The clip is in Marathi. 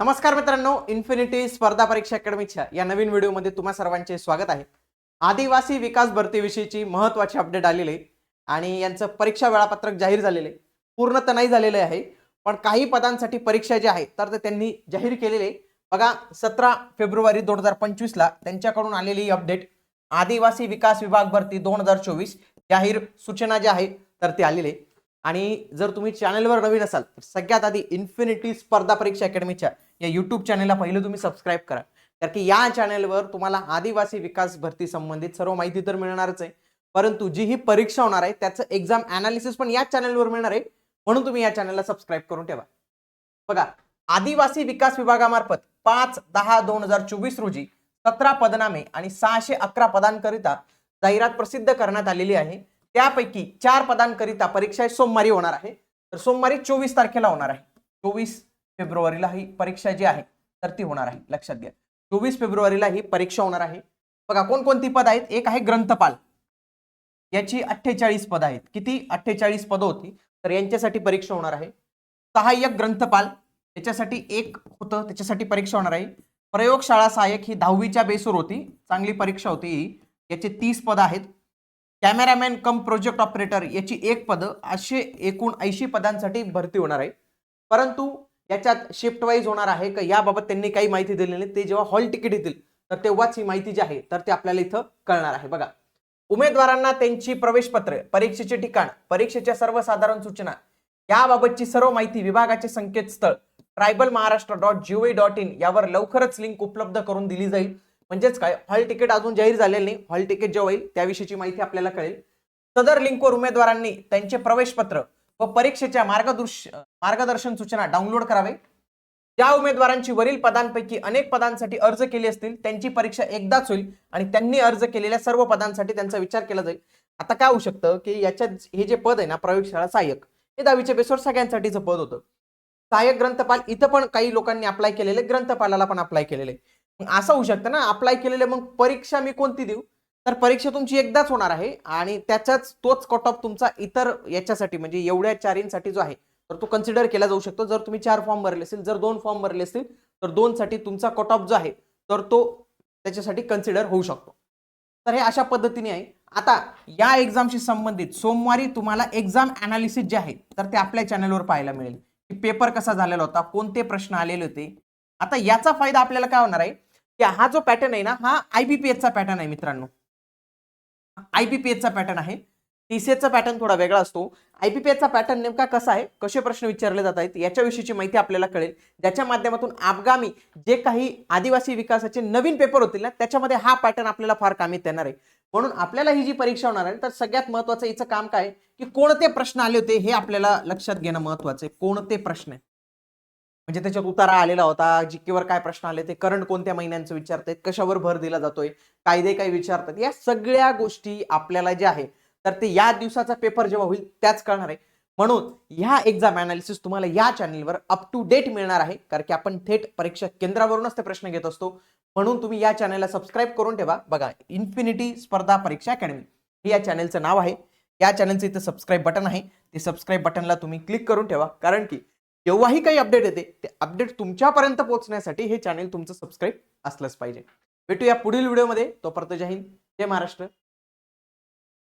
नमस्कार मित्रांनो इन्फिनिटी स्पर्धा परीक्षा अकॅडमीच्या या नवीन व्हिडिओमध्ये तुम्हा सर्वांचे स्वागत आहे आदिवासी विकास भरतीविषयीची महत्वाची अपडेट आलेली आहे आणि यांचं परीक्षा वेळापत्रक जाहीर झालेले आहे. पूर्ण तर नाही झालेले आहे पण काही पदांसाठी परीक्षा जी आहे तर ते त्यांनी जाहीर केलेले आहे. बघा सतरा फेब्रुवारी दोन हजार पंचवीसला त्यांच्याकडून आलेली ही अपडेट आदिवासी विकास विभाग भरती दोन हजार चोवीस जाहीर सूचना ज्या आहेत तर ते आलेले आहे. आणि जर तुम्ही चॅनलवर नवीन असाल तर सगळ्यात आधी इन्फिनिटी स्पर्धा परीक्षा अकॅडमीच्या या यूट्यूब चॅनलला पहिलं तुम्ही सबस्क्राईब करा. कारण की या चॅनलवर तुम्हाला आदिवासी विकास भरती संबंधित सर्व माहिती तर मिळणारच आहे. परंतु जी ही परीक्षा होणार आहे त्याचं एक्झाम अनालिसिस पण याच चॅनलवर मिळणार आहे म्हणून तुम्ही या चॅनलला सबस्क्राईब करून ठेवा. बघा आदिवासी विकास विभागामार्फत पाच दहा दोन हजार चोवीस रोजी सतरा पदनामे आणि सहाशे अकरा पदांकरिता जाहिरात प्रसिद्ध करण्यात आलेली आहे. त्यापैकी चार पदांकरिता परीक्षा सोमवारी होणार आहे. तर सोमवारी चोवीस तारखेला होणार आहे. चोवीस फेब्रुवारीला ही परीक्षा जी आहे तर ती होणार आहे. लक्षात घ्या. चोवीस फेब्रुवारीला ही परीक्षा होणार आहे. बघा कोणकोणती पद आहेत? एक आहे ग्रंथपाल. याची अठ्ठेचाळीस पद आहेत. किती? अठ्ठेचाळीस पदं होती. तर यांच्यासाठी परीक्षा होणार आहे. सहाय्यक ग्रंथपाल. याच्यासाठी एक होतं. त्याच्यासाठी परीक्षा होणार आहे. प्रयोगशाळा सहाय्यक ही दहावीच्या बेसवर होती. चांगली परीक्षा होती ही. याचे तीस पद आहेत. कॅमेरामॅन कम प्रोजेक्ट ऑपरेटर याची एक पदं असे एकूण ऐंशी पदांसाठी भरती होणार आहे. परंतु याच्यात शिफ्ट वाईज होणार आहे का याबाबत त्यांनी काही माहिती दिलेली नाही. ते जेव्हा हॉल तिकीट येतील तर तेव्हाच ही माहिती जी आहे तर ते आपल्याला इथं कळणार आहे. बघा उमेदवारांना त्यांची प्रवेशपत्र परीक्षेचे ठिकाण परीक्षेच्या सर्वसाधारण सूचना याबाबतची सर्व माहिती विभागाचे संकेतस्थळ tribal Maharashtra dot G O V dot in यावर लवकरच लिंक उपलब्ध करून दिली जाईल. म्हणजेच काय हॉल तिकीट अजून जाहीर झालेलं नाही. हॉल तिकीट जेव्हा होईल त्याविषयीची माहिती आपल्याला कळेल. सदर लिंकवर उमेदवारांनी त्यांचे प्रवेशपत्र व परीक्षेच्या मार्गदर्श मार्गदर्शन सूचना डाउनलोड करावे. ज्या उमेदवारांची वरील पदांपैकी अनेक पदांसाठी अर्ज केले असतील त्यांची परीक्षा एकदाच होईल आणि त्यांनी अर्ज केलेल्या सर्व पदांसाठी त्यांचा विचार केला जाईल. आता काय होऊ शकतं की याच्यात हे जे पद आहे ना प्रयोगशाळा सहाय्यक हे दहावीच्या बेसवर सगळ्यांसाठीचं पद होतं. सहाय्यक ग्रंथपाल इथं पण काही लोकांनी अप्लाय केलेले ग्रंथपालाला पण अप्लाय केलेले. मग असं होऊ शकतं ना. अप्लाय केलेले मग परीक्षा मी कोणती देऊ? तर परीक्षा तुमची एकदाच होणार आहे आणि त्याचाच तोच कट ऑफ तुमचा इतर याच्यासाठी म्हणजे एवढ्या चारींसाठी जो आहे तर तो कन्सिडर केला जाऊ शकतो. जर तुम्ही चार फॉर्म भरले असेल जर दोन फॉर्म भरले असतील तर दोनसाठी तुमचा कट ऑफ जो आहे तर तो त्याच्यासाठी कन्सिडर होऊ शकतो. तर हे अशा पद्धतीने आहे. आता या एक्झामशी संबंधित सोमवारी तुम्हाला एक्झाम अनालिसिस जे आहे तर ते आपल्या चॅनलवर पाहायला मिळेल. की पेपर कसा झालेला होता कोणते प्रश्न आलेले होते. आता याचा फायदा आपल्याला काय होणार आहे? हा जो पॅटर्न आहे ना हा आयबीपीएसचा पॅटर्न आहे मित्रांनो. आयबीपीएसचा पॅटर्न आहे. टीसीएसचा पॅटर्न थोडा वेगळा असतो. आयबीपीएसचा पॅटर्न नेमका कसा आहे? कसे प्रश्न विचारले जात आहेत? याच्याविषयीची माहिती आपल्याला कळेल. ज्याच्या माध्यमातून आगामी जे काही आदिवासी विकासाचे नवीन पेपर होतील ना त्याच्यामध्ये हा पॅटर्न आपल्याला फार कामीत येणार आहे. म्हणून आपल्याला ही जी परीक्षा होणार आहे तर सगळ्यात महत्वाचं याचं काम काय आहे? की कोणते प्रश्न आले होते हे आपल्याला लक्षात घेणं महत्वाचं आहे. कोणते प्रश्न आहे म्हणजे त्याच्यात उतारा आलेला होता जीकेवर काय प्रश्न आले ते करंट कोणत्या महिन्यांचं विचारतायत कशावर भर दिला जातोय कायदे काय विचारतात या सगळ्या गोष्टी आपल्याला ज्या आहे तर ते या दिवसाचा पेपर जेव्हा होईल त्याच कळणार आहे. म्हणून ह्या एक्झाम अनालिसिस तुम्हाला या चॅनलवर अप टू डेट मिळणार आहे कारण की आपण थेट परीक्षा केंद्रावरूनच ते प्रश्न घेत असतो. म्हणून तुम्ही या चॅनलला सबस्क्राईब करून ठेवा. बघा इन्फिनिटी स्पर्धा परीक्षा अकॅडमी हे या चॅनलचं नाव आहे. या चॅनलचं इथं सबस्क्राईब बटन आहे. ते सबस्क्राईब बटनला तुम्ही क्लिक करून ठेवा कारण की जेव्हाही काही अपडेट येते. ते अपडेट तुमच्यापर्यंत पोहोचण्यासाठी हे चॅनेल तुमचं सबस्क्राईब असलंच पाहिजे. भेटूया पुढील व्हिडिओमध्ये तोपर्यंत जय हिंद जय महाराष्ट्र.